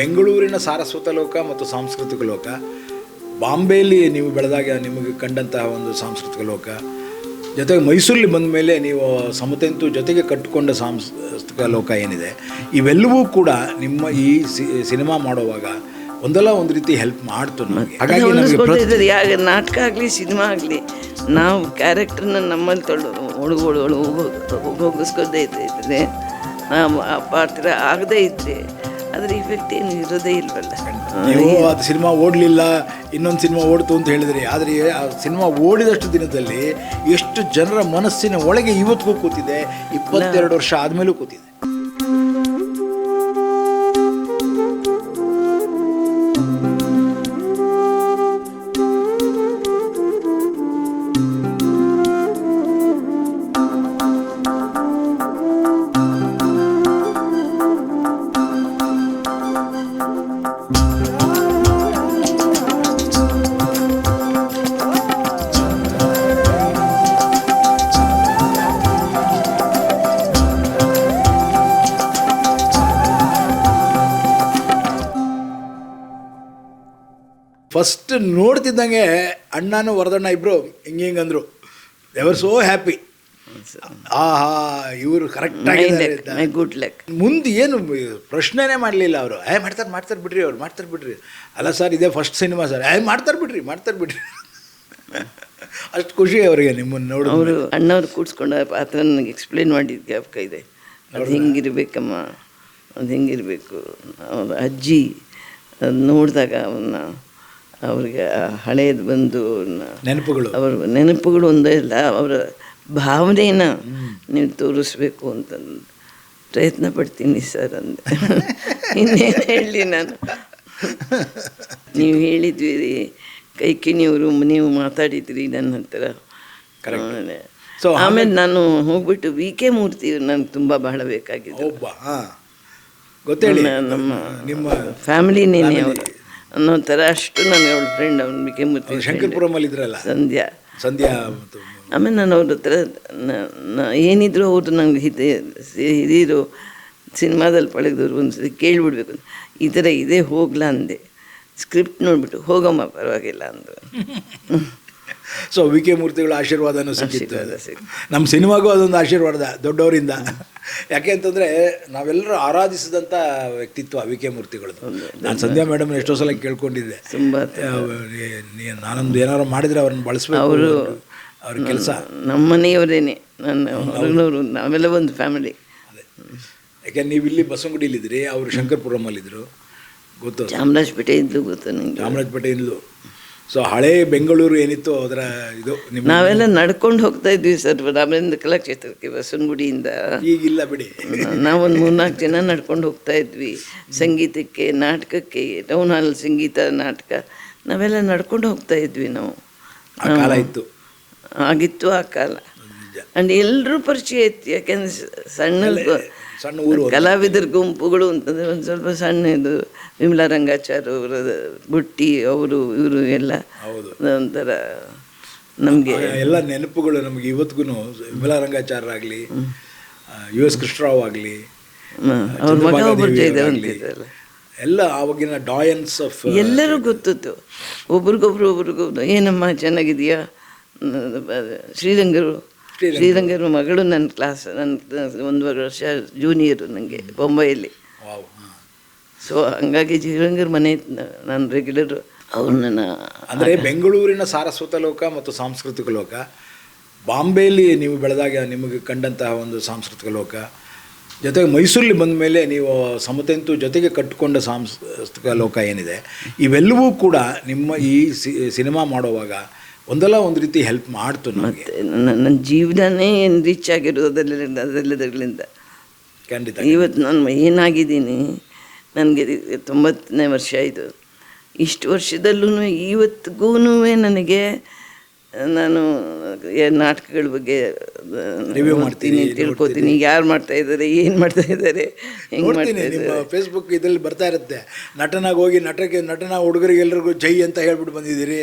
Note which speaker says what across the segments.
Speaker 1: ಬೆಂಗಳೂರಿನ ಸಾರಸ್ವತ ಲೋಕ ಮತ್ತು ಸಾಂಸ್ಕೃತಿಕ ಲೋಕ ಬಾಂಬೆಯಲ್ಲಿ ನೀವು ಬೆಳೆದಾಗ ನಿಮಗೆ ಕಂಡಂತಹ ಒಂದು ಸಾಂಸ್ಕೃತಿಕ ಲೋಕ ಜೊತೆಗೆ ಮೈಸೂರಲ್ಲಿ ಬಂದ ಮೇಲೆ ನೀವು ಸಮತೆಂತು ಜೊತೆಗೆ ಕಟ್ಟಿಕೊಂಡ ಸಾಂಸ್ಕೃತಿಕ ಲೋಕ ಏನಿದೆ ಇವೆಲ್ಲವೂ ಕೂಡ ನಿಮ್ಮ ಈ ಸಿನಿಮಾ ಮಾಡುವಾಗ ಒಂದಲ್ಲ ಒಂದು ರೀತಿ ಹೆಲ್ಪ್ ಮಾಡ್ತು ನಮಗೆ. ಹಾಗಾಗಿ
Speaker 2: ನಾಟಕ ಆಗಲಿ ಸಿನಿಮಾ ಆಗಲಿ ನಾವು ಕ್ಯಾರೆಕ್ಟರ್ನ ನಮ್ಮಲ್ಲಿ ತೊಳು ಒಳಗೊಳು ಹೋಗಿಸ್ಕೊಳ್ದೇ ಇದ್ದರೆ ನಾವು ಆ ಪಾತ್ರ ಆಗದೇ ಇದ್ದರೆ ಅದ್ರ ಇಫೆಕ್ಟ್ ಏನು ಇರೋದೇ ಇಲ್ವಲ್ಲ.
Speaker 1: ನೀವು ಅದು ಸಿನಿಮಾ ಓಡಲಿಲ್ಲ ಇನ್ನೊಂದು ಸಿನಿಮಾ ಓಡ್ತು ಅಂತ ಹೇಳಿದ್ರಿ. ಆದರೆ ಆ ಸಿನಿಮಾ ಓಡಿದಷ್ಟು ದಿನದಲ್ಲಿ ಎಷ್ಟು ಜನರ ಮನಸ್ಸಿನ ಒಳಗೆ ಇವತ್ತಿಗೂ ಕೂತಿದೆ ಇಪ್ಪತ್ತೆರಡು ವರ್ಷ ಆದಮೇಲೂ ಕೂತಿದೆ. ಫಸ್ಟ್ ನೋಡ್ತಿದ್ದಂಗೆ ಅಣ್ಣನೂ ವರದಣ್ಣ ಇಬ್ಬರು ಹಿಂಗೆ ಹಿಂಗೆ ಅಂದರು ಎವರ್ ಸೋ ಹ್ಯಾಪಿ ಆಹಾ ಇವರು ಕರೆಕ್ಟಾಗಿ
Speaker 2: ಗುಡ್ ಲಕ್
Speaker 1: ಮುಂದೆ ಏನು ಪ್ರಶ್ನೆನೇ ಮಾಡಲಿಲ್ಲ ಅವರು. ಏ ಮಾಡ್ತಾರೆ ಮಾಡ್ತಾರೆ ಬಿಡ್ರಿ ಅವ್ರು ಮಾಡ್ತಾರೆ ಬಿಡ್ರಿ. ಅಲ್ಲ ಸರ್ ಇದೇ ಫಸ್ಟ್ ಸಿನಿಮಾ ಸರ್. ಏ ಮಾಡ್ತಾರೆ ಬಿಡ್ರಿ ಮಾಡ್ತಾರೆ ಬಿಡ್ರಿ. ಅಷ್ಟು ಖುಷಿ ಅವರಿಗೆ ನಿಮ್ಮನ್ನು ನೋಡಿ
Speaker 2: ಅವರು ಅಣ್ಣವ್ರು ಕೂಡ್ಸ್ಕೊಂಡ ಪಾತ್ರ ನನಗೆ ಎಕ್ಸ್ಪ್ಲೇನ್ ಮಾಡಿದ ಜ್ಞಾಪಕ ಇದೆ. ಅದು ಹಿಂಗಿರ್ಬೇಕಮ್ಮ? ಅದು ಹಿಂಗಿರಬೇಕು? ಅವ್ರ ಅಜ್ಜಿ ಅದು ನೋಡಿದಾಗ ಅವನ್ನ ಅವ್ರಿಗೆ ಹಳೆಯದು ಹಳೇದು ಬಂದು
Speaker 1: ನೆನಪುಗಳು.
Speaker 2: ಅವ್ರ ನೆನಪುಗಳು ಒಂದೇ ಇಲ್ಲ. ಅವರ ಭಾವನೆನ ನೀವು ತೋರಿಸ್ಬೇಕು ಅಂತ ಪ್ರಯತ್ನ ಪಡ್ತೀನಿ ಸರ್ ಅಂದೆ. ಇನ್ನೇನು ಹೇಳಲಿ ನಾನು? ನೀವು ಹೇಳಿದ್ವಿ ರೀ ಕೈಕಿನಿಯವರು ನೀವು ಮಾತಾಡಿದ್ರಿ ನನ್ನ ಹತ್ರ.
Speaker 1: ಸೊ
Speaker 2: ಆಮೇಲೆ ನಾನು ಹೋಗ್ಬಿಟ್ಟು ವಿ ಕೆ ಮೂರ್ತಿ ನನಗೆ ತುಂಬ ಬಹಳ
Speaker 1: ಬೇಕಾಗಿದೆ
Speaker 2: ನಮ್ಮ- ನಮ್ಮ ಫ್ಯಾಮಿಲಿನೇನೆ ಅವರು. ಅನ್ನೋ ಥರ ಅಷ್ಟು ನನಗೆ ಅವಳ ಫ್ರೆಂಡ್ ಅವ್ನು ವಿ ಕೆ ಮೂರ್ತಿ friend.
Speaker 1: ಶಂಕರ್ಪುರಮಲ್ಲಿ ಇದ್ರಲ್ಲ.
Speaker 2: ಸಂಧ್ಯಾ.
Speaker 1: ಸಂಧ್ಯಾ
Speaker 2: ಆಮೇಲೆ ನಾನು ಅವ್ರ ಹತ್ರ ಏನಿದ್ರು ಅವರು ನಂಗೆ ಹಿತ ಹಿರಿಯರು ಸಿನಿಮಾದಲ್ಲಿ ಪಳಗಿದವ್ರು ಒಂದು ಸತಿ ಕೇಳಿಬಿಡ್ಬೇಕು ಈ ಥರ ಇದೇ ಹೋಗ್ಲಾ ಅಂದೆ. ಸ್ಕ್ರಿಪ್ಟ್ ನೋಡಿಬಿಟ್ಟು, ಹೋಗಮ್ಮ ಪರವಾಗಿಲ್ಲ ಅಂದರು.
Speaker 1: ಸೊ ವಿ ಕೆ ಮೂರ್ತಿಗಳ ಆಶೀರ್ವಾದನೂ ಸಿಕ್ಕಿತ್ತು.
Speaker 2: ಅದು
Speaker 1: ನಮ್ಮ ಸಿನಿಮಾಗೂ ಅದೊಂದು ಆಶೀರ್ವಾದ ದೊಡ್ಡವರಿಂದ. ಯಾಕೆ ಅಂತಂದರೆ ನಾವೆಲ್ಲರೂ ಆರಾಧಿಸಿದಂಥ ವ್ಯಕ್ತಿತ್ವ ವಿ ಕೆ ಮೂರ್ತಿಗಳದ್ದು ನಾನು ಸಂಧ್ಯಾ ಮೇಡಮ್ ಎಷ್ಟೋ ಸಲ ಕೇಳ್ಕೊಂಡಿದ್ದೆ. ನಾನೊಂದು ಏನಾರು ಮಾಡಿದರೆ ಅವ್ರನ್ನ ಬಳಸ್ಬೇಕು
Speaker 2: ಅವರು
Speaker 1: ಅವ್ರ ಕೆಲಸ.
Speaker 2: ನಮ್ಮ ಮನೆಯವರೇನೆ ನನ್ನ ನಾವೆಲ್ಲ ಒಂದು ಫ್ಯಾಮಿಲಿ
Speaker 1: ಅದೇ. ಯಾಕೆ ನೀವು ಇಲ್ಲಿ ಬಸವನಗುಡಿಲಿದ್ರಿ ಅವರು ಶಂಕರ್ಪುರಮಲ್ಲಿದ್ದರು ಗೊತ್ತು.
Speaker 2: ಚಾಮರಾಜಪೇಟೆ ಇದ್ದು ಗೊತ್ತು ನನಗೆ
Speaker 1: ಚಾಮರಾಜಪೇಟೆಯಿಂದಲೂ. ಸೊ ಹಳೆ ಬೆಂಗಳೂರು ಏನಿತ್ತು ಅದರ ಇದು
Speaker 2: ನಾವೆಲ್ಲ ನಡ್ಕೊಂಡು ಹೋಗ್ತಾ ಇದ್ವಿ ಸರ್ ರಾಮೇಂದ್ರ ಕಲಾಕ್ಷೇತ್ರಕ್ಕೆ ಬಸವನಗುಡಿಯಿಂದ.
Speaker 1: ಈಗಿಲ್ಲ ಬಿಡಿ.
Speaker 2: ನಾವೊಂದು ಮೂರ್ನಾಲ್ಕು ಜನ ನಡ್ಕೊಂಡು ಹೋಗ್ತಾ ಇದ್ವಿ. ಸಂಗೀತಕ್ಕೆ ನಾಟಕಕ್ಕೆ ಟೌನ್ ಹಾಲ್ ಸಂಗೀತ ನಾಟಕ ನಾವೆಲ್ಲ ನಡ್ಕೊಂಡು ಹೋಗ್ತಾ ಇದ್ವಿ ನಾವು.
Speaker 1: ಕಾಲ ಇತ್ತು.
Speaker 2: ಆಗಿತ್ತು ಆ ಕಾಲ. ಅಂಡ್ ಎಲ್ಲರೂ ಪರಿಚಯ ಇತ್ತು ಯಾಕೆಂದ್ರೆ ಸಣ್ಣ
Speaker 1: ಸಣ್ಣ ಊರು.
Speaker 2: ಕಲಾವಿದರ ಗುಂಪುಗಳು ಅಂತಂದರೆ ಒಂದು ಸ್ವಲ್ಪ ಸಣ್ಣ ಇದು ವಿಮಲಾ ರಂಗಾಚಾರ್ ಅವರ ಬುಟ್ಟಿ ಅವರು ಇವರು ಎಲ್ಲ.
Speaker 1: ಹೌದು.
Speaker 2: ಒಂಥರ ನಮಗೆ
Speaker 1: ಎಲ್ಲ ನೆನಪುಗಳು ನಮಗೆ ಇವತ್ತಿಗೂ ವಿಮಲಾ ರಂಗಾಚಾರ್ಯರಾಗಲಿ ಯು ಎಸ್ ಕೃಷ್ಣರಾವ್ ಆಗಲಿ
Speaker 2: ಅವ್ರ ಮಗ ಒಬ್ಬರು
Speaker 1: ಎಲ್ಲ ಆವಾಗಿನ ಡಾಯನ್ಸ್ ಆಫ್
Speaker 2: ಎಲ್ಲರೂ ಗೊತ್ತಿತ್ತು ಒಬ್ರಿಗೊಬ್ರು ಒಬ್ರಿಗೊಬ್ರು ಏನಮ್ಮ ಚೆನ್ನಾಗಿದೆಯಾ? ಶ್ರೀರಂಗರು ಶ್ರೀರಂಗರ ಮಗಳು ನನ್ನ ಕ್ಲಾಸ್ ನನ್ನ ಒಂದು ವರ್ಷ ಜೂನಿಯರು ನನಗೆ ಬೊಂಬೈಯಲ್ಲಿ ಸೊ ಹಂಗಾಗಿ ಶ್ರೀರಂಗರ ಮನೆ ನಾನು ರೆಗ್ಯುಲರ್ ಅವ್ರನ್ನ ನನ್ನ
Speaker 1: ಅಂದರೆ ಬೆಂಗಳೂರಿನ ಸಾರಸ್ವತ ಲೋಕ ಮತ್ತು ಸಾಂಸ್ಕೃತಿಕ ಲೋಕ. ಬಾಂಬೆಯಲ್ಲಿ ನೀವು ಬೆಳೆದಾಗ ನಿಮಗೆ ಕಂಡಂತಹ ಒಂದು ಸಾಂಸ್ಕೃತಿಕ ಲೋಕ. ಜೊತೆಗೆ ಮೈಸೂರಲ್ಲಿ ಬಂದ ಮೇಲೆ ನೀವು ಸಮತೆಂತು ಜೊತೆಗೆ ಕಟ್ಟಿಕೊಂಡ ಸಾಂಸ್ಕೃತಿಕ ಲೋಕ ಏನಿದೆ. ಇವೆಲ್ಲವೂ ಕೂಡ ನಿಮ್ಮ ಈ ಸಿನಿಮಾ ಮಾಡುವಾಗ ಒಂದಲ್ಲ ಒಂದು ರೀತಿ ಹೆಲ್ಪ್ ಮಾಡ್ತು
Speaker 2: ಮತ್ತೆ ನನ್ನ ಜೀವನನೇ ಏನು ರಿಚ್ ಆಗಿರೋದು ಅದೆಲ್ಲ ಅದೆಲ್ಲದರಿಂದ
Speaker 1: ಖಂಡಿತ
Speaker 2: ಇವತ್ತು ನಾನು ಏನಾಗಿದ್ದೀನಿ ನನಗೆ ತೊಂಬತ್ತನೇ ವರ್ಷ ಇದು ಇಷ್ಟು ವರ್ಷದಲ್ಲೂ ಇವತ್ತಿಗೂ ನನಗೆ ನಾನು ನಾಟಕಗಳ ಬಗ್ಗೆ
Speaker 1: Review ಮಾಡ್ತೀನಿ
Speaker 2: ತಿಳ್ಕೊತೀನಿ. ಯಾರು ಮಾಡ್ತಾ ಇದ್ದಾರೆ ಏನು ಮಾಡ್ತಾ ಇದ್ದಾರೆ ಹೆಂಗೆ ಮಾಡ್ತಾ
Speaker 1: ನಿಮ್ಮ
Speaker 2: ಇದ್ದಾರೆ?
Speaker 1: ಫೇಸ್ಬುಕ್ ಇದರಲ್ಲಿ ಬರ್ತಾ ಇರುತ್ತೆ. ನಟನಾಗಿ ಹೋಗಿ ನಟಕ್ಕೆ ನಟನ ಹುಡುಗರಿಗೆ ಎಲ್ರಿಗೂ ಜೈ ಅಂತ ಹೇಳ್ಬಿಟ್ಟು ಬಂದಿದ್ದೀರಿ.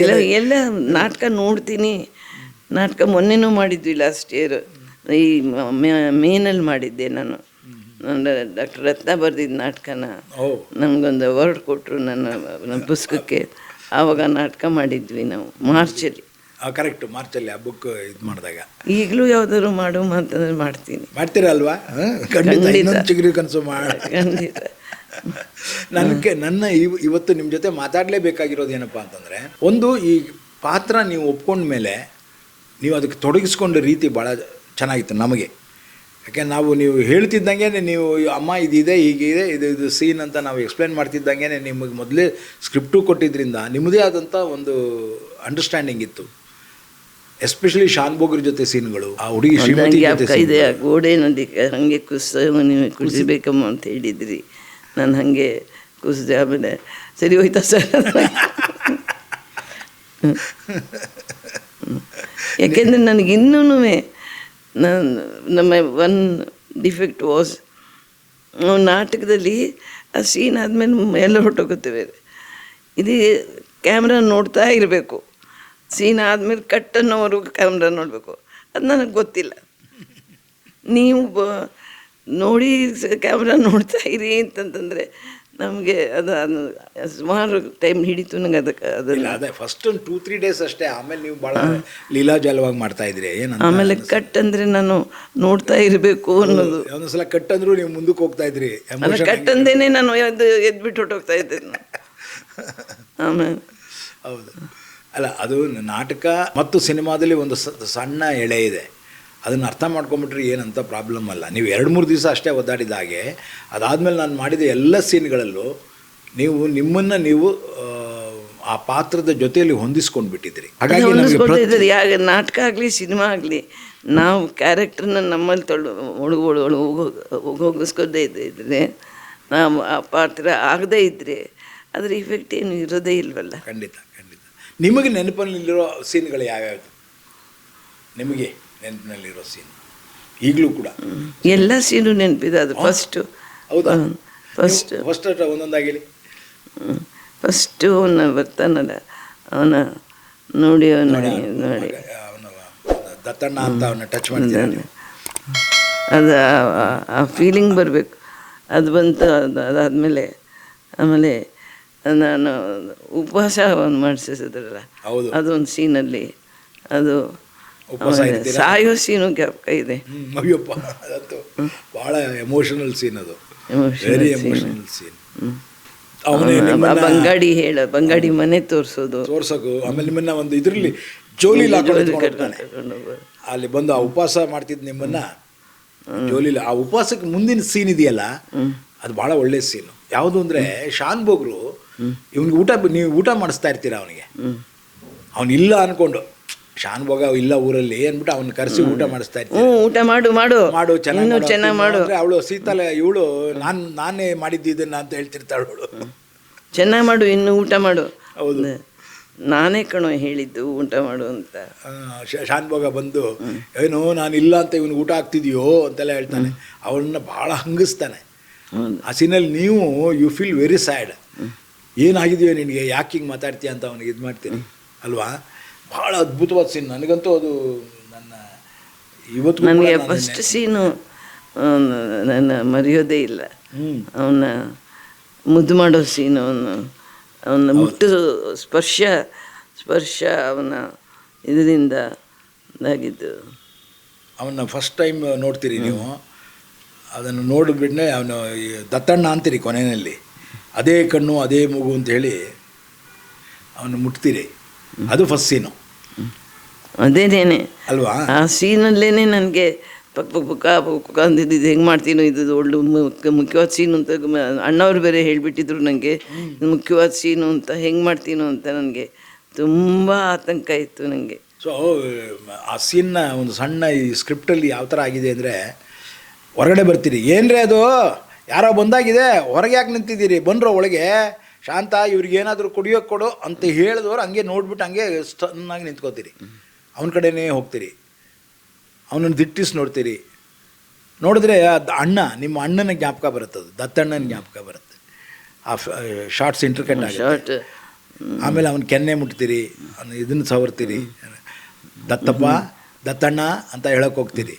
Speaker 2: ಎಲ್ಲ ಎಲ್ಲ ನಾಟಕ ನೋಡ್ತೀನಿ. ನಾಟಕ ಮೊನ್ನೆನೂ ಮಾಡಿದ್ವಿ ಲಾಸ್ಟ್ ಇಯರ್ ಈ ಮೇನಲ್ಲಿ ಮಾಡಿದ್ದೆ ನಾನು. ಡಾಕ್ಟರ್ ರತ್ನ ಬರೆದಿದ್ದ ನಾಟಕನ. ನಮಗೊಂದು ಅವಾರ್ಡ್ ಕೊಟ್ಟರು ನನ್ನ ನನ್ನ ಪುಸ್ತಕಕ್ಕೆ. ಆವಾಗ ನಾಟಕ ಮಾಡಿದ್ವಿ ನಾವು ಮಾರ್ಚಲ್ಲಿ.
Speaker 1: ಕರೆಕ್ಟ್ ಮಾರ್ಚಲ್ಲಿ ಆ ಬುಕ್ ಇದು ಮಾಡಿದಾಗ.
Speaker 2: ಈಗಲೂ ಯಾವ್ದಾದ್ರು ಮಾಡು ಅಂತಂದ್ರೆ ಮಾಡ್ತೀನಿ.
Speaker 1: ಮಾಡ್ತೀರಲ್ವಾ? ಖಂಡಿತ. ಕನಸು ಮಾಡ.
Speaker 2: ಖಂಡಿತ.
Speaker 1: ನನಗೆ ನನ್ನ ಇವ್ ಇವತ್ತು ನಿಮ್ಮ ಜೊತೆ ಮಾತಾಡಲೇಬೇಕಾಗಿರೋದು ಏನಪ್ಪ ಅಂತಂದರೆ ಒಂದು ಈ ಪಾತ್ರ ನೀವು ಒಪ್ಕೊಂಡ ಮೇಲೆ ನೀವು ಅದಕ್ಕೆ ತೊಡಗಿಸ್ಕೊಂಡ ರೀತಿ ಭಾಳ ಚೆನ್ನಾಗಿತ್ತು ನಮಗೆ. ಯಾಕೆ ನಾವು ನೀವು ಹೇಳ್ತಿದ್ದಂಗೆ ನೀವು ಅಮ್ಮ ಇದಿದೆ ಹೀಗಿದೆ ಇದು ಇದು ಸೀನ್ ಅಂತ ನಾವು ಎಕ್ಸ್ಪ್ಲೇನ್ ಮಾಡ್ತಿದ್ದಂಗೆ ನಿಮಗೆ ಮೊದಲೇ ಸ್ಕ್ರಿಪ್ಟು ಕೊಟ್ಟಿದ್ದರಿಂದ ನಿಮ್ಮದೇ ಆದಂಥ ಒಂದು ಅಂಡರ್ಸ್ಟ್ಯಾಂಡಿಂಗ್ ಇತ್ತು. ಎಸ್ಪೆಷಲಿ ಶಾನ್ಭೋಗ್ರ ಜೊತೆ ಸೀನ್ಗಳು ಆ ಹುಡುಗಿ ಶ್ರೀಮತಿ
Speaker 2: ಇದೆ ಆ ಗೋಡೆನಲ್ಲಿ ಹಾಗೆ ಕುಸ ನೀವು ಕುಸಿಬೇಕಮ್ಮ ಅಂತ ಹೇಳಿದ್ರಿ. ನಾನು ಹಾಗೆ ಕುಸಿದೆ ಆಮೇಲೆ ಸರಿ ಹೋಯ್ತಾ ಸರ್ ಯಾಕೆಂದರೆ ನನಗೆ ಇನ್ನೂ ನಾನು ನಮ್ಮ ಒನ್ ಡಿಫೆಕ್ಟ್ ವಾಸ್ ನಾಟಕದಲ್ಲಿ ಆ ಸೀನ್ ಆದಮೇಲೆ ಎಲ್ಲ ಹೊಟ್ಟೋಗುತ್ತೇವೆ ಇದು ಕ್ಯಾಮ್ರಾ ನೋಡ್ತಾ ಇರಬೇಕು. ಸೀನ್ ಆದಮೇಲೆ ಕಟ್ ಅನ್ನೋವರೆಗೂ ಕ್ಯಾಮ್ರಾ ನೋಡಬೇಕು. ಅದು ನನಗೆ ಗೊತ್ತಿಲ್ಲ. ನೀವು ಬ ನೋಡಿ ಕ್ಯಾಮ್ರಾ ನೋಡ್ತಾ ಇರಿ ಅಂತಂತಂದರೆ ನಮಗೆ ಅದು ಸುಮಾರು ಟೈಮ್ ಹಿಡಿತು ನಂಗೆ ಅದಕ್ಕೆ ಅದನ್ನು.
Speaker 1: ಅದೇ ಫಸ್ಟ್ ಒಂದು ಟೂ ತ್ರೀ ಡೇಸ್ ಅಷ್ಟೇ. ಆಮೇಲೆ ನೀವು ಭಾಳ ಲೀಲಾಜಾಲವಾಗಿ ಮಾಡ್ತಾ ಇದ್ರಿ. ಏನು
Speaker 2: ಆಮೇಲೆ ಕಟ್ ಅಂದರೆ ನಾನು ನೋಡ್ತಾ ಇರಬೇಕು ಅನ್ನೋದು.
Speaker 1: ಒಂದೊಂದ್ಸಲ ಕಟ್ ಅಂದ್ರೂ ನೀವು ಮುಂದಕ್ಕೆ ಹೋಗ್ತಾ ಇದ್ರಿ.
Speaker 2: ಕಟ್ ಅಂದೇನೆ ನಾನು ಎದ್ದು ಎದ್ಬಿಟ್ಟು ಹೊಟ್ಟೋಗ್ತಾ ಇದ್ದೆ. ಆಮೇಲೆ.
Speaker 1: ಹೌದು. ಅಲ್ಲ ಅದು ನಾಟಕ ಮತ್ತು ಸಿನಿಮಾದಲ್ಲಿ ಒಂದು ಸಣ್ಣ ಎಳೆ ಇದೆ. ಅದನ್ನು ಅರ್ಥ ಮಾಡ್ಕೊಂಬಿಟ್ರೆ ಏನಂತ ಪ್ರಾಬ್ಲಮ್ ಅಲ್ಲ. ನೀವು ಎರಡು ಮೂರು ದಿವಸ ಅಷ್ಟೇ ಒದ್ದಾಡಿದ ಹಾಗೆ ಅದಾದಮೇಲೆ ನಾನು ಮಾಡಿದ ಎಲ್ಲ ಸೀನ್ಗಳಲ್ಲೂ ನೀವು ನಿಮ್ಮನ್ನು ನೀವು ಆ, ಪಾತ್ರದ ಜೊತೆಯಲ್ಲಿ ಹೊಂದಿಸ್ಕೊಂಡು ಬಿಟ್ಟಿದ್ರಿ ಹಾಗಾಗಿ
Speaker 2: ನಾಟಕ ಆಗಲಿ ಸಿನಿಮಾ ಆಗಲಿ ನಾವು ಕ್ಯಾರೆಕ್ಟರ್ನ ನಮ್ಮಲ್ಲಿ ತೊಳು ಒಳಗೆ ಒಳಗೆ ಹೋಗಿಸ್ಕೊದೇ ಇದ್ದರೆ ನಾವು ಆ ಪಾತ್ರ ಆಗದೇ ಇದ್ದರೆ ಅದರ ಇಫೆಕ್ಟ್ ಏನು ಇರೋದೇ ಇಲ್ವಲ್ಲ.
Speaker 1: ಖಂಡಿತ ಖಂಡಿತ. ನಿಮಗೆ ನೆನಪಲ್ಲಿರೋ ಸೀನ್ಗಳು ಯಾವ್ಯಾವುದು? ನಿಮಗೆ? ನೆನಪಿನಲ್ಲಿರೋ ಸೀನ್. ಈಗಲೂ ಕೂಡ.
Speaker 2: ಎಲ್ಲ ಸೀನು ನೆನಪಿದೆ ಅದು ಫಸ್ಟು
Speaker 1: ಹೌದಾ?
Speaker 2: ಫಸ್ಟ್
Speaker 1: ಫಸ್ಟ್ ಒಂದೊಂದಾಗಿ
Speaker 2: ಫಸ್ಟು ಅವನ ಬರ್ತಾನಲ್ಲ ಅವನ ನೋಡಿ ಅವನ ನೋಡಿ
Speaker 1: ಅವನು ದತ್ತಣ್ಣ ಅಂತ ಅವನ್ನ ಟಚ್ ಮಾಡಿದ್ದಾನೆ
Speaker 2: ಅದು ಆ- ಫೀಲಿಂಗ್ ಬರಬೇಕು. ಅದು ಬಂತು ಅದು ಅದಾದಮೇಲೆ ಆಮೇಲೆ ನಾನು ಉಪವಾಸ ಒಂದು ಮಾಡಿಸಿದ್ರಲ್ಲ
Speaker 1: ಹೌದು.
Speaker 2: ಅದೊಂದು ಸೀನಲ್ಲಿ ಅದು
Speaker 1: ಇರ್ತೀರಾ?
Speaker 2: ಸಾಯೋ ಸೀನು ಜ್ಞಾಪಕ ಇದೆ.
Speaker 1: ಹ್ಮ್, ಅಯ್ಯಪ್ಪ ಅದಂತೂ ಭಾಳ ಎಮೋಷನಲ್ ಸೀನ್ ಅದು. ವೆರಿ. Emotional scene. ಅವನೇ
Speaker 2: ಆ ಬಂಗಾಡಿ ಹೇಳ ಬಂಗಾಡಿ ಮನೆ ತೋರಿಸೋದು.
Speaker 1: ತೋರ್ಸೋಕು. ಆಮೇಲೆ ನಿಮ್ಮನ್ನ ಒಂದು ಇದರಲ್ಲಿ ಜೋಲಿ ಹಾಕೊಂಡು ಅಲ್ಲಿ ಬಂದು ಆ ಉಪವಾಸ ಮಾಡ್ತಿದ್ ನಿಮ್ಮನ್ನ ಜೋಲಿಲಿ. ಆ ಉಪವಾಸಕ್ಕೆ ಮುಂದಿನ ಸೀನ್ ಇದೆಯಲ್ಲ? ಅದು ಬಹಳ ಒಳ್ಳೆ ಸೀನ್ ಯಾವುದು ಅಂದ್ರೆ ಶಾನ್ ಬೋಗ್ರು ಇವ್ನಿಗೆ ಊಟ ನೀವು ಊಟ ಮಾಡಿಸ್ತಾ ಇರ್ತೀರ ಅವನಿಗೆ? ಅವನಿಲ್ಲ ಅನ್ಕೊಂಡು. ಶಾನ್ ಭೋಗ ಇಲ್ಲ ಊರಲ್ಲಿ ಅಂದ್ಬಿಟ್ಟು ಅವ್ನ ಕರೆಸಿ ಊಟ ಮಾಡಿಸ್ತಾ ಇರ್ತೀರ
Speaker 2: ಹ್ಞೂ ಊಟ ಮಾಡು ಮಾಡು.
Speaker 1: ಮಾಡು ಚೆನ್ನಾಗಿ
Speaker 2: ಚೆನ್ನಾಗಿ ಮಾಡು.
Speaker 1: ಅವಳು ಸೀತಾಲ ಇವಳು ನಾನು ನಾನೇ ಮಾಡಿದ್ದಿದ್ದನ್ನ ಅಂತ ಹೇಳ್ತಿರ್ತಾಳು ಅವಳು.
Speaker 2: ಚೆನ್ನಾಗಿ ಮಾಡು ಇನ್ನು ಊಟ ಮಾಡು.
Speaker 1: ಹೌದು.
Speaker 2: ನಾನೇ ಕಣೋ ಹೇಳಿದ್ದು ಊಟ ಮಾಡು ಅಂತ.
Speaker 1: ಶಾನ್ ಭೋಗ ಬಂದು ಏನು ನಾನು ಇಲ್ಲ ಅಂತ ಇವನು ಊಟ ಆಗ್ತಿದೆಯೋ ಅಂತೆಲ್ಲ ಹೇಳ್ತಾನೆ. ಅವಳನ್ನ ಭಾಳ ಹಂಗಿಸ್ತಾನೆ. ಆ ಸೀನಲ್ಲಿ ನೀವು ಯು ಫೀಲ್ ವೆರಿ ಸ್ಯಾಡ್ ಏನಾಗಿದೆಯೋ ನಿನಗೆ ಯಾಕೆ ಹಿಂಗೆ ಮಾತಾಡ್ತೀಯ ಅಂತ ಅವನಿಗೆ ಇದು ಮಾಡ್ತೀನಿ ಅಲ್ವಾ? ಭಾಳ ಅದ್ಭುತವಾದ ಸೀನ್ ನನಗಂತೂ ಅದು ನನ್ನ ಇವತ್ತು
Speaker 2: ನನಗೆ ಫಸ್ಟ್ ಸೀನು ನನ್ನ ಮರೆಯೋದೇ ಇಲ್ಲ. ಅವನ ಮುದ್ದು ಮಾಡೋ ಸೀನು ಅವನು ಅವನ ಮುಟ್ಟು ಸ್ಪರ್ಶ ಸ್ಪರ್ಶ ಅವನ ಇದರಿಂದ ಆಗಿದ್ದು
Speaker 1: ಅವನ ಫಸ್ಟ್ ಟೈಮ್ ನೋಡ್ತೀರಿ ನೀವು. ಅದನ್ನು ನೋಡಿಬಿಟ್ಟನೆ ಅವನು ದತ್ತಣ್ಣ ಅಂತೀರಿ ಕೊನೆಯಲ್ಲಿ. ಅದೇ ಕಣ್ಣು ಅದೇ ಮಗು ಅಂತ ಹೇಳಿ ಅವನು ಮುಟ್ತೀರಿ. ಅದು ಫಸ್ಟ್ ಸೀನು
Speaker 2: ಅದೇನೇನೆ
Speaker 1: ಅಲ್ವಾ?
Speaker 2: ಆ ಸೀನಲ್ಲೇನೆ ನನಗೆ ಪಕ್ ಪಕ್ ಪಕ್ಕ ಪಕ್ಕ ಪಕ್ಕ ಅಂದಿದ್ದು ಹೆಂಗೆ ಮಾಡ್ತೀನೋ ಇದು ಒಳ್ಳೆ ಮುಖ್ಯ ಮುಖ್ಯವಾದ ಸೀನು ಅಂತ ಅಣ್ಣವ್ರು ಬೇರೆ ಹೇಳಿಬಿಟ್ಟಿದ್ರು ನನಗೆ ಮುಖ್ಯವಾದ ಸೀನು ಅಂತ ಹೆಂಗೆ ಮಾಡ್ತೀನೋ ಅಂತ ನನಗೆ ತುಂಬ ಆತಂಕ ಇತ್ತು ನನಗೆ
Speaker 1: ಸೊ ಆ ಸೀನ್ನ ಒಂದು ಸಣ್ಣ ಈ ಸ್ಕ್ರಿಪ್ಟಲ್ಲಿ ಯಾವ ಥರ ಆಗಿದೆ ಅಂದರೆ ಹೊರಗಡೆ ಬರ್ತೀರಿ. ಏನ್ರಿ ಅದು? ಯಾರೋ ಬಂದಾಗಿದೆ? ಹೊರಗೆ ಯಾಕೆ ನಿಂತಿದ್ದೀರಿ? ಬಂದ್ರು ಒಳಗೆ ಶಾಂತ ಇವ್ರಿಗೆ ಏನಾದರೂ ಕುಡಿಯೋಕೆ ಕೊಡು ಅಂತ ಹೇಳಿದವ್ರು ಹಂಗೆ ನೋಡ್ಬಿಟ್ಟು ಹಂಗೆ ಸ್ಟನ್ನಾಗಿ ನಿಂತ್ಕೋತೀರಿ. ಅವನ ಕಡೆನೇ ಹೋಗ್ತೀರಿ. ಅವನನ್ನು ದಿಟ್ಟಿಸಿ ನೋಡ್ತೀರಿ. ನೋಡಿದ್ರೆ ಅದು ಅಣ್ಣ ನಿಮ್ಮ ಅಣ್ಣನ ಜ್ಞಾಪಕ ಬರುತ್ತೆ ಅದು. ದತ್ತಣ್ಣನ ಜ್ಞಾಪಕ ಬರುತ್ತೆ. ಆ ಶಾರ್ಟ್ಸ್ ಇಂಟರ್ಕಟ್ ಆಗುತ್ತೆ. ಆಮೇಲೆ ಅವನ ಕೆನ್ನೆ ಮುಟ್ತೀರಿ. ಅವನು ಇದನ್ನು ಸವರ್ತೀರಿ. ದತ್ತಪ್ಪ ದತ್ತಣ್ಣ ಅಂತ ಹೇಳಕ್ ಹೋಗ್ತೀರಿ.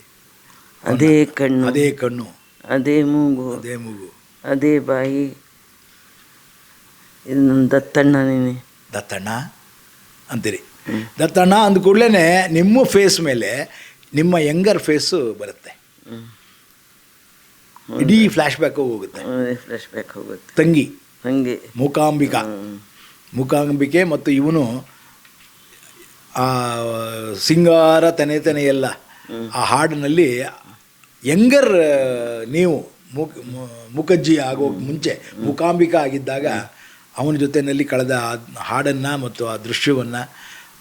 Speaker 2: ಅದೇ ಕಣ್ಣು.
Speaker 1: ಅದೇ ಕಣ್ಣು.
Speaker 2: ಅದೇ ಮೂಗು.
Speaker 1: ಅದೇ ಮೂಗು.
Speaker 2: ಅದೇ ಬಾಯಿ. ಇದು ನನ್ನ ದತ್ತಣ್ಣ ನೀನೆ
Speaker 1: ದತ್ತಣ್ಣ? ಅಂತೀರಿ. ದತ್ತಣ್ಣ ಅಂದ ಕೂಡಲೇ ನಿಮ್ಮ ಫೇಸ್ ಮೇಲೆ ನಿಮ್ಮ ಯಂಗರ್ ಫೇಸು ಬರುತ್ತೆ. ಇಡೀ ಫ್ಲ್ಯಾಶ್ ಬ್ಯಾಕು ಹೋಗುತ್ತೆ.
Speaker 2: ಬ್ಯಾಕ್ ಹೋಗುತ್ತೆ.
Speaker 1: ತಂಗಿ.
Speaker 2: ತಂಗಿ.
Speaker 1: ಮೂಕಾಂಬಿಕಾ. ಮೂಕಾಂಬಿಕೆ ಮತ್ತು ಇವನು ಆ ಸಿಂಗಾರ ತನೆ ಎಲ್ಲ ಆ ಹಾಡಿನಲ್ಲಿ ಯಂಗರ್ ನೀವು ಮೂಕ ಮುಖಜ್ಜಿ ಆಗೋ ಮುಂಚೆ ಮೂಕಾಂಬಿಕಾ ಆಗಿದ್ದಾಗ ಅವನ ಜೊತೆಯಲ್ಲಿ ಕಳೆದ ಆ ಹಾಡನ್ನು ಮತ್ತು ಆ ದೃಶ್ಯವನ್ನು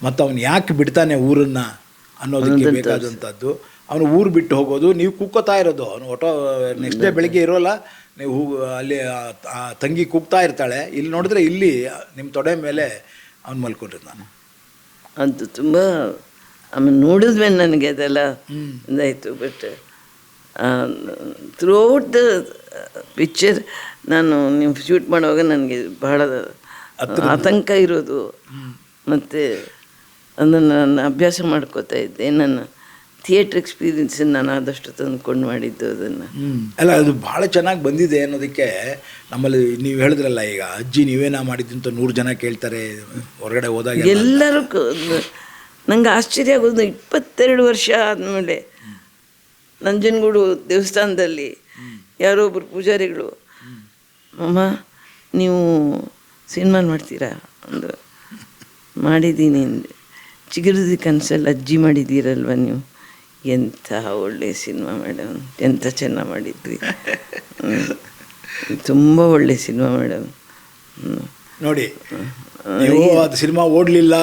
Speaker 1: ಮತ್ತು ಅವನು ಯಾಕೆ ಬಿಡ್ತಾನೆ ಊರನ್ನು ಅನ್ನೋದಕ್ಕೆ ಬೇಕಾದಂಥದ್ದು. ಅವನು ಊರು ಬಿಟ್ಟು ಹೋಗೋದು ನೀವು ಕುಕ್ಕೋತಾ ಇರೋದು. ಅವನು ಒಟೋ ನೆಕ್ಸ್ಟ್ ಡೇ ಬೆಳಿಗ್ಗೆ ಇರೋಲ್ಲ ನೀವು ಹೂ ಅಲ್ಲಿ ಆ- ಆ ತಂಗಿ ಕೂಗ್ತಾ ಇರ್ತಾಳೆ. ಇಲ್ಲಿ ನೋಡಿದ್ರೆ ಇಲ್ಲಿ ನಿಮ್ಮ ತೊಡೆ ಮೇಲೆ ಅವ್ನು ಮಲ್ಕೊಂಡ್ರಿ
Speaker 2: ನಾನು. ಅಂತ ತುಂಬ ಆಮೇಲೆ ನೋಡಿದ್ಮೇಲೆ ನನಗೆ ಅದೆಲ್ಲ ಇದಾಯಿತು but throughout the picture ನಾನು ನೀವು ಶೂಟ್ ಮಾಡುವಾಗ ನನಗೆ ಬಹಳ ಆತಂಕ ಇರೋದು. ಮತ್ತು ಅದನ್ನು ನಾನು ಅಭ್ಯಾಸ ಮಾಡ್ಕೋತಾ ಇದ್ದೆ. ನನ್ನ ಥಿಯೇಟ್ರ್ ಎಕ್ಸ್ಪೀರಿಯನ್ಸ್ ನಾನು ಆದಷ್ಟು ತಂದುಕೊಂಡು ಮಾಡಿದ್ದು ಅದನ್ನು.
Speaker 1: ಅಲ್ಲ ಅದು ಭಾಳ ಚೆನ್ನಾಗಿ ಬಂದಿದೆ ಅನ್ನೋದಕ್ಕೆ ನಮ್ಮಲ್ಲಿ ನೀವು ಹೇಳಿದ್ರಲ್ಲ ಈಗ ಅಜ್ಜಿ ನೀವೇನಾ ಮಾಡಿದ್ದು ಅಂತ ನೂರು ಜನ ಕೇಳ್ತಾರೆ ಹೊರಗಡೆ ಹೋದಾಗ
Speaker 2: ಎಲ್ಲರೂ ನಂಗೆ ಆಶ್ಚರ್ಯ ಆಗೋದು. ಇಪ್ಪತ್ತೆರಡು ವರ್ಷ ಆದಮೇಲೆ ನಂಜನಗೂಡು ದೇವಸ್ಥಾನದಲ್ಲಿ ಯಾರೋ ಒಬ್ಬರು ಪೂಜಾರಿಗಳು ಅಮ್ಮ ನೀವು ಸಿನಿಮಾ ಮಾಡ್ತೀರಾ? ಅಂದರು. ಮಾಡಿದ್ದೀನಿ ಅಂದೆ. ಚಿಗುರುದಿ ಕನಸಲ್ಲಿ ಅಜ್ಜಿ ಮಾಡಿದ್ದೀರಲ್ವ ನೀವು? ಎಂಥ ಒಳ್ಳೆ ಸಿನಿಮಾ ಮೇಡಮ್ ಎಂಥ ಚೆನ್ನಾಗಿ ಮಾಡಿದ್ವಿ ತುಂಬ ಒಳ್ಳೆ ಸಿನಿಮಾ ಮೇಡಮ್ ಹ್ಞೂ
Speaker 1: ನೋಡಿ ನೀವು ಅದು ಸಿನಿಮಾ ಓಡಲಿಲ್ಲ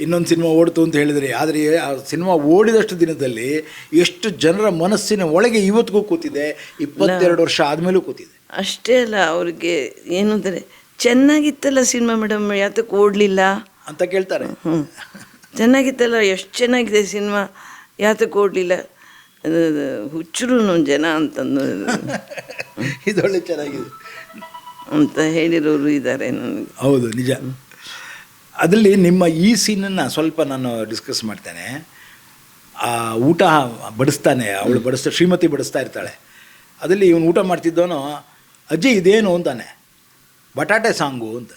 Speaker 1: ಇನ್ನೊಂದು ಸಿನಿಮಾ ಓಡ್ತು ಅಂತ ಹೇಳಿದ್ರಿ ಆದರೆ ಆ ಸಿನಿಮಾ ಓಡಿದಷ್ಟು ದಿನದಲ್ಲಿ ಎಷ್ಟು ಜನರ ಮನಸ್ಸಿನ ಒಳಗೆ ಇವತ್ತಿಗೂ ಕೂತಿದೆ ಇಪ್ಪತ್ತೆರಡು ವರ್ಷ ಆದಮೇಲೂ ಕೂತಿದೆ.
Speaker 2: ಅಷ್ಟೇ ಅಲ್ಲ ಅವ್ರಿಗೆ ಏನು ಅಂದರೆ ಚೆನ್ನಾಗಿತ್ತಲ್ಲ ಸಿನಿಮಾ ಮೇಡಮ್ ಯಾತಕ್ಕೆ ಓಡಲಿಲ್ಲ?
Speaker 1: ಅಂತ ಕೇಳ್ತಾರೆ.
Speaker 2: ಚೆನ್ನಾಗಿತ್ತಲ್ಲ ಎಷ್ಟು ಚೆನ್ನಾಗಿದೆ ಸಿನಿಮಾ ಯಾತಕ್ಕೆ ಓಡಲಿಲ್ಲ? ಹುಚ್ಚರು ಜನ ಅಂತಂದು.
Speaker 1: ಇದೊಳ್ಳೆ ಚೆನ್ನಾಗಿದೆ.
Speaker 2: ಅಂತ ಹೇಳಿರೋರು ಇದ್ದಾರೆ ನನಗೆ.
Speaker 1: ಹೌದು ನಿಜ. ಅದರಲ್ಲಿ ನಿಮ್ಮ ಈ ಸೀನನ್ನು ಸ್ವಲ್ಪ ನಾನು ಡಿಸ್ಕಸ್ ಮಾಡ್ತೇನೆ. ಆ ಊಟ ಬಡಿಸ್ತಾನೆ ಅವಳು ಬಡಿಸ್ತಾ ಶ್ರೀಮತಿ ಬಡಿಸ್ತಾ ಇರ್ತಾಳೆ. ಅದರಲ್ಲಿ ಇವನು ಊಟ ಮಾಡ್ತಿದ್ದವನು ಅಜ್ಜಿ ಇದೇನು? ಅಂತಾನೆ. ಬಟಾಟೆ ಸಾಂಗು ಅಂತ.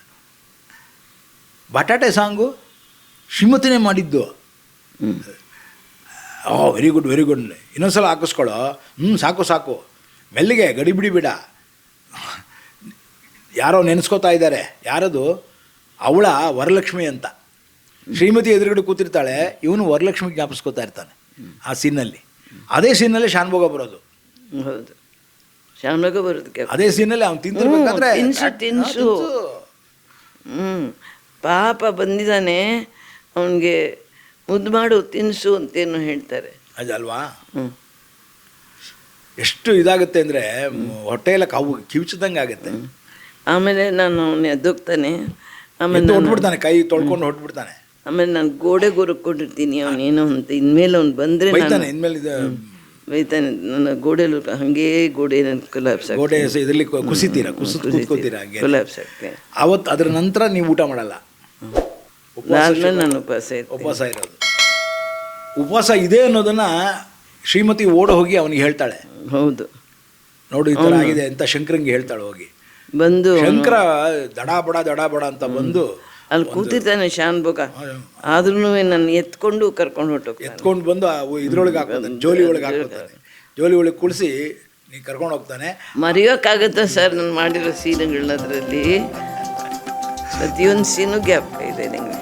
Speaker 1: ಬಟಾಟೆ ಸಾಂಗು? ಶ್ರೀಮತಿನೇ ಮಾಡಿದ್ದು. Oh very good very good ಇನ್ನೊಂದ್ಸಲ ಹಾಕಿಸ್ಕೊಳ್ಳೋ ಹ್ಞೂ ಸಾಕು ಸಾಕು. ಮೆಲ್ಲಿಗೆ ಗಡಿಬಿಡಿ ಬಿಡ. ಯಾರೋ ನೆನೆಸ್ಕೋತಾ ಇದ್ದಾರೆ. ಯಾರದು? ಅವಳ ವರಲಕ್ಷ್ಮಿ ಅಂತ. ಶ್ರೀಮತಿ ಎದುರುಗಡೆ ಕೂತಿರ್ತಾಳೆ ಇವನು ವರಲಕ್ಷ್ಮಿ ಜ್ಞಾಪಿಸ್ಕೋತಾ ಇರ್ತಾನೆ ಆ ಸೀನಲ್ಲಿ ಅದೇ ಸೀನಲ್ಲಿ ಶಾನ್ಭೋಗ ಬರೋದು.
Speaker 2: ಹೌದು. ಶಾನ್ಭೋಗ ಬರೋದಕ್ಕೆ
Speaker 1: ಅದೇ ಸೀನಲ್ಲಿ ಅವ್ನು ತಿಂತಿರ್ಬೇಕಾದ್ರೆ
Speaker 2: ತಿನ್ಸು, ತಿನ್ಸು. ಹ್ಞೂ ಪಾಪ ಬಂದಿದ್ದಾನೆ ಅವನಿಗೆ ಮುದ್ದು ಮಾಡು ತಿನ್ಸು ಅಂತೇನು ಹೇಳ್ತಾರೆ.
Speaker 1: ಅದಲ್ವಾ
Speaker 2: ಹ್ಞೂ
Speaker 1: ಎಷ್ಟು ಇದಾಗುತ್ತೆ ಅಂದರೆ ಹೊಟ್ಟೆಯೆಲ್ಲ ಕಾವು ಕಿವುಚಿದಂಗೆ ಆಗುತ್ತೆ.
Speaker 2: ಆಮೇಲೆ ನಾನು ಅವನು ಎದ್ದೋಗ್ತಾನೆ. ಆಮೇಲೆ
Speaker 1: ಹೊಟ್ಬಿಡ್ತಾನೆ ಕೈ ತೊಳ್ಕೊಂಡು ಹೊಟ್ಬಿಡ್ತಾನೆ.
Speaker 2: ಆಮೇಲೆ ನಾನು ಗೋಡೆ ಗುರುಕೊಂಡಿರ್ತೀನಿ ಅವನೇನೋ ಅಂತ. ಇನ್ಮೇಲೆ ಅವ್ನು ಬಂದ್ರೆ
Speaker 1: ಬೈತಾನೆ
Speaker 2: ನನ್ನ ಗೋಡೆಲು ಹಂಗೆ ಗೋಡೆ ಕೊಲಾಪ್ಸ್
Speaker 1: ಗೋಡೆ ಇದರಲ್ಲಿ ಕುಸಿತೀರ? ಕುಸಿದು ಕೂತ್ಕೋತೀರ ಹಂಗೆ?
Speaker 2: ಕೊಲಾಪ್ಸ್ ಆಗ್ತೇನೆ
Speaker 1: ಅವತ್ತು ಅದ್ರ ನಂತರ ನೀವು ಊಟ ಮಾಡಲ್ಲ.
Speaker 2: ಆದ್ಮೇಲೆ ನಾನು ಉಪವಾಸ
Speaker 1: ಉಪವಾಸ ಇರೋದು. ಉಪವಾಸ ಇದೆ ಅನ್ನೋದನ್ನ ಶ್ರೀಮತಿ ಓಡ ಹೋಗಿ ಅವನಿಗೆ ಹೇಳ್ತಾಳೆ.
Speaker 2: ಹೌದು.
Speaker 1: ನೋಡು ಈ ಥರ ಆಗಿದೆ ಅಂತ ಶಂಕರಂಗೆ ಹೇಳ್ತಾಳೆ ಹೋಗಿ.
Speaker 2: ಬಂದು
Speaker 1: ಶಂಕರ ದಡ ಬಡ ದಡ ಬಡ ಅಂತ ಬಂದು
Speaker 2: ಅಲ್ಲಿ ಕೂತಿರ್ತಾನೆ ಶಾನ್ ಬುಕ. ಆದ್ರೂ ನಾನು ಎತ್ಕೊಂಡು ಕರ್ಕೊಂಡು ಹೊಟ್ಟು
Speaker 1: ಎತ್ಕೊಂಡು ಬಂದು ಆ ಇದ್ರೊಳಗೆ ಹಾಕೋತಾನೆ ಜೋಲಿ ಒಳಗೆ ಹಾಕೋತಾನೆ ಜೋಲಿ ಒಳಗೆ ಕುಳಿಸಿ ನೀ ಕರ್ಕೊಂಡು ಹೋಗ್ತಾನೆ.
Speaker 2: ಮರೆಯೋಕ್ಕಾಗತ್ತಾ ಸರ್ ನಾನು ಮಾಡಿರೋ ಸೀನುಗಳನ್ನ ಅದರಲ್ಲಿ? ಪ್ರತಿಯೊಂದು ಸೀನು ಗ್ಯಾಪ್ ಇದೆ ನಿಮಗೆ